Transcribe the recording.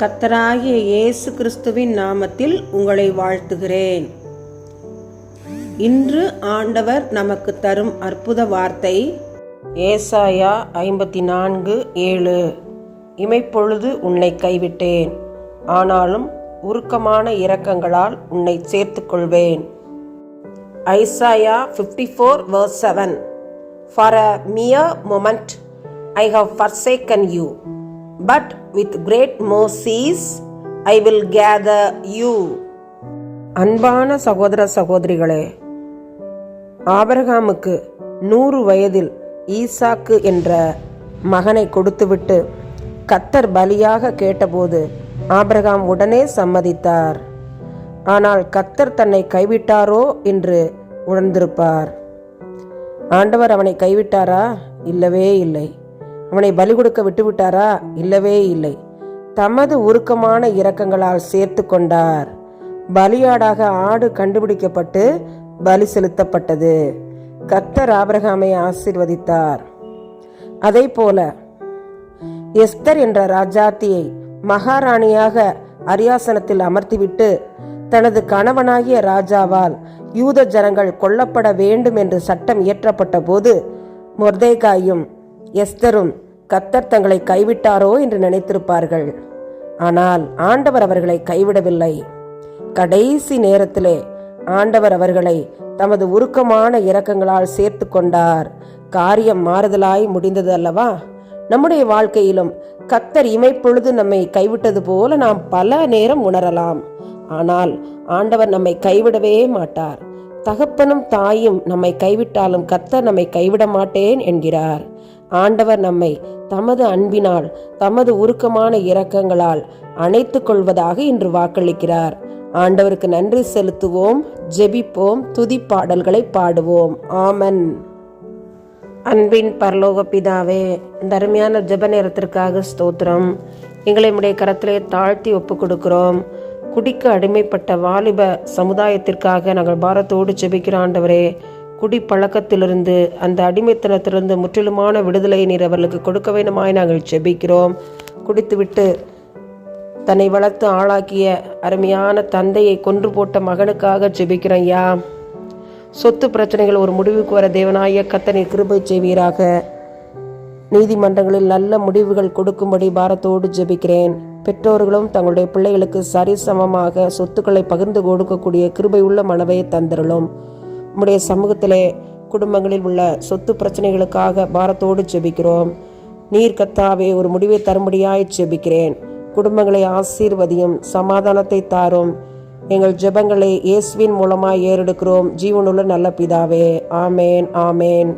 கத்தராகிய இயேசு கிறிஸ்துவின் நாமத்தில் உங்களை வாழ்த்துகிறேன். இன்று ஆண்டவர் நமக்கு தரும் அற்புத வார்த்தை ஏசாயா ஐம்பத்தி நான்கு ஏழு. இமைப்பொழுது உன்னை கைவிட்டேன். ஆனாலும் உருக்கமான இரக்கங்களால் உன்னை சேர்த்துக்கொள்வேன் Isaiah fifty four verse seven for a mere moment I have forsaken you but with great mercies I will gather you அன்பான சகோதர சகோதரிகளே ஆபரகாமுக்கு நூறு வயதில் ஈசாக்கு என்ற மகனை கொடுத்துவிட்டு கத்தர் பலியாக கேட்டபோது ஆபிரகாம் உடனே சம்மதித்தார். ஆனால் கத்தர் தன்னை கைவிட்டாரோ என்று உணர்ந்திருப்பார். ஆண்டவர் அவனை கைவிட்டாரா? இல்லவே இல்லை. அவனை பலி கொடுக்க விட்டுவிட்டாரா? இல்லவே இல்லை. தமது உருக்கமான இரக்கங்களால் சேர்த்து கொண்டார். பலியாடாக ஆடு கண்டுபிடிக்கப்பட்டு பலி செலுத்தப்பட்டது. கத்தர் ஆபிரகாமை ஆசீர்வதித்தார். அதே போல எஸ்தர் என்ற ராஜாத்தியை மகாராணியாக அரியாசனத்தில் அமர்த்திவிட்டு தனது கணவனாகிய ராஜாவால் யூத ஜனங்கள் கொல்லப்பட வேண்டும் என்று சட்டம் இயற்றப்பட்ட போது மொர்தேகாயும் எஸ்தரும் கத்தர் தங்களை கைவிட்டாரோ என்று நினைத்திருப்பார்கள். ஆனால் ஆண்டவர் அவர்களை கைவிடவில்லை. கடைசி நேரத்திலே ஆண்டவர் அவர்களை தமது உருக்கமான இரக்கங்களால் சேர்த்து கொண்டார். காரியம் மாறுதலாய் முடிந்தது அல்லவா? நம்முடைய வாழ்க்கையிலும் கத்தர் இமைப்பொழுது நம்மை கைவிட்டது போல நாம் பல நேரம் உணரலாம். ஆனால் ஆண்டவர் நம்மை கைவிடவே மாட்டார். தகப்பனும் தாயும் நம்மை கைவிட்டாலும் கத்தர் நம்மை கைவிட மாட்டேன் என்கிறார். ஆண்டவர் நம்மை தமது அன்பினால் தமது உருக்கமான இரக்கங்களால் அணைத்துக் கொள்வதாக இன்று வாக்களிக்கிறார். ஆண்டவருக்கு நன்றி செலுத்துவோம் ஜெபிப்போம் துதி பாடல்களை பாடுவோம். ஆமன். அன்பின் பரலோக பிதாவே இந்த அருமையான ஜெப நேரத்திற்காக ஸ்தோத்திரம். எங்களை உடைய கரத்திலே தாழ்த்தி ஒப்பு கொடுக்கிறோம் குடிக்க அடிமைப்பட்ட வாலிப சமுதாயத்திற்காக நாங்கள் பாரத்தோடு ஜெபிக்கிறோம் ஆண்டவரே குடிப்பழக்கத்திலிருந்து அந்த அடிமைத்தனத்திலிருந்து முற்றிலுமான விடுதலை நீர் அவர்களுக்கு கொடுக்க வேண்டுமாய் நாங்கள் ஜெபிக்கிறோம் குடித்துவிட்டு தன்னை வளர்த்து ஆளாக்கிய அருமையான தந்தையை கொன்று போட்ட மகனுக்காக ஜெபிக்கிறோம் ஐயா. சொத்து பிரச்சனைகள் ஒரு முடிவுக்கு வர தேவனாய கத்தனை கிருபை செய்வீராக. நீதிமன்றங்களில் நல்ல முடிவுகள் கொடுக்கும்படி பாரத்தோடு ஜெபிக்கிறேன். பெற்றோர்களும் தங்களுடைய பிள்ளைகளுக்கு சரிசமமாக சொத்துக்களை பகிர்ந்து கொடுக்கக்கூடிய கிருபை உள்ள மனவை தந்திரலும் நம்முடைய சமூகத்திலே குடும்பங்களில் உள்ள சொத்து பிரச்சனைகளுக்காக பாரத்தோடு ஜெபிக்கிறோம். நீர் கத்தாவே ஒரு முடிவை தரும்படியாய் செபிக்கிறேன் குடும்பங்களை ஆசீர்வதியும் சமாதானத்தை தாரும். எங்கள் ஜெபங்களை இயேசுவின் மூலமாய் ஏறெடுக்கிறோம். ஜீவனுள்ள நல்ல பிதாவே. ஆமேன் ஆமேன்.